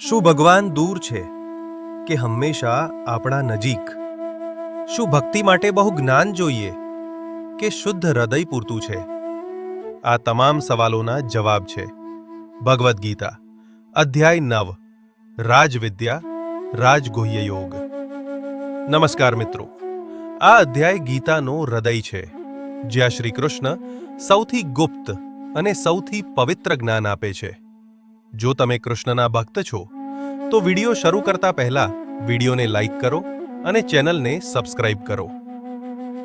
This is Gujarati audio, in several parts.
શું ભગવાન દૂર છે કે હંમેશા આપણા નજીક? શું ભક્તિ માટે બહુ જ્ઞાન જોઈએ કે શુદ્ધ હૃદય પૂરતું છે? આ તમામ સવાલોના જવાબ છે ભગવદ્ ગીતા, અધ્યાય નવ, રાજવિદ્યા, રાજગુહ્ય યોગ. નમસ્કાર મિત્રો, આ અધ્યાય ગીતાનો હૃદય છે, જ્યાં શ્રી કૃષ્ણ સૌથી ગુપ્ત અને સૌથી પવિત્ર જ્ઞાન આપે છે. જો તમે કૃષ્ણના ભક્ત છો, તો વિડિયો શરૂ કરતા પહેલા વિડિયોને લાઈક કરો અને ચેનલને સબસ્ક્રાઇબ કરો.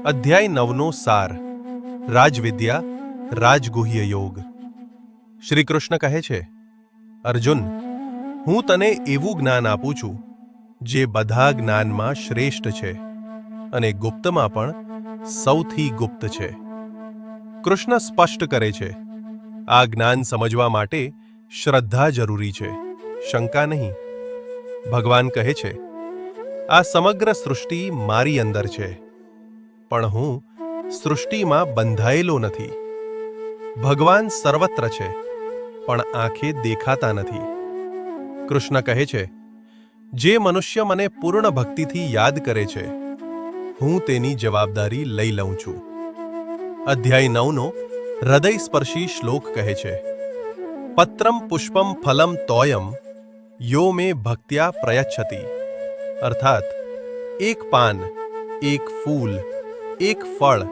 અધ્યાય નવનો સાર. રાજવિદ્યા, રાજગુહ્ય યોગ. શ્રી કૃષ્ણ કહે છે, અર્જુન, હું તને એવું જ્ઞાન આપું છું, જે બધા જ્ઞાનમાં શ્રેષ્ઠ છે અને ગુપ્તમાં પણ સૌથી ગુપ્ત છે. કૃષ્ણ સ્પષ્ટ કરે છે, આ જ્ઞાન સમજવા માટે શ્રદ્ધા જરૂરી છે, શંકા નહીં. ભગવાન કહે છે, આ સમગ્ર સૃષ્ટિ મારી અંદર છે, પણ હું સૃષ્ટિમાં બંધાયેલો નથી. ભગવાન સર્વત્ર છે, પણ આંખે દેખાતા નથી. કૃષ્ણ કહે છે, જે મનુષ્ય મને પૂર્ણ ભક્તિથી યાદ કરે છે, હું તેની જવાબદારી લઈ લઉં છું. અધ્યાય નવનો હૃદયસ્પર્શી શ્લોક કહે છે પત્રમ પુષ્પમ ફલમ તોયમ યો મે ભક્ત્યા પ્રયચ્છતિ અર્થાત એક પાન એક ફૂલ એક ફળ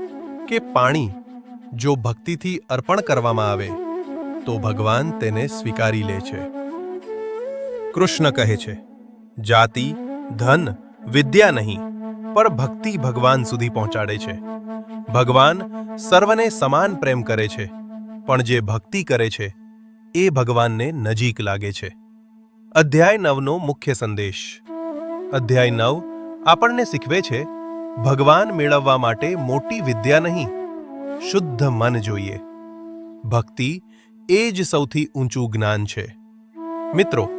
કે પાણી જો ભક્તિથી અર્પણ કરવામાં આવે, તો ભગવાન તેને સ્વીકારી લે છે। કૃષ્ણ કહે છે, જાતિ, ધન, વિદ્યા નહીં પણ ભક્તિ ભગવાન સુધી પહોંચાડે છે। ભગવાન સર્વને સમાન પ્રેમ કરે છે, પણ જે ભક્તિ કરે છે એ ભગવાનને નજીક લાગે છે. અધ્યાય નવનો મુખ્ય સંદેશ. અધ્યાય નવ આપણને શીખવે છે, ભગવાન મેળવવા માટે મોટી વિદ્યા નહીં, શુદ્ધ મન જોઈએ. ભક્તિ એ જ સૌથી ઊંચું જ્ઞાન છે. મિત્રો,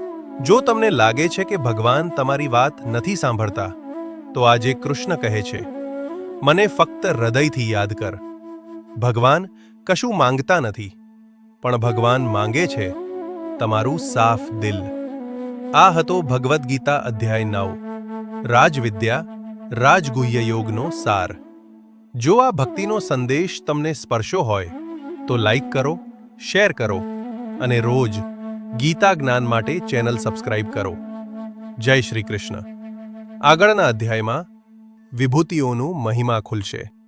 જો તમને લાગે છે કે ભગવાન તમારી વાત નથી સાંભળતા, તો આજે કૃષ્ણ કહે છે, મને ફક્ત હૃદયથી યાદ કર. ભગવાન કશું માંગતા નથી. પણ ભગવાન માંગે છે, તમારું સાફ દિલ. આ હતો ભગવદ્ ગીતા અધ્યાય નવ. રાજવિદ્યા, રાજગુહ્ય યોગનો સાર. જો આ ભક્તિનો સંદેશ તમને સ્પર્શો હોય, તો લાઈક કરો, શેર કરો, અને રોજ ગીતા જ્ઞાન માટે ચેનલ સબસ્ક્રાઇબ કરો. જય શ્રી કૃષ્ણ. આગળના અધ્યાયમાં વિભૂતિઓનું મહિમા ખુલશે.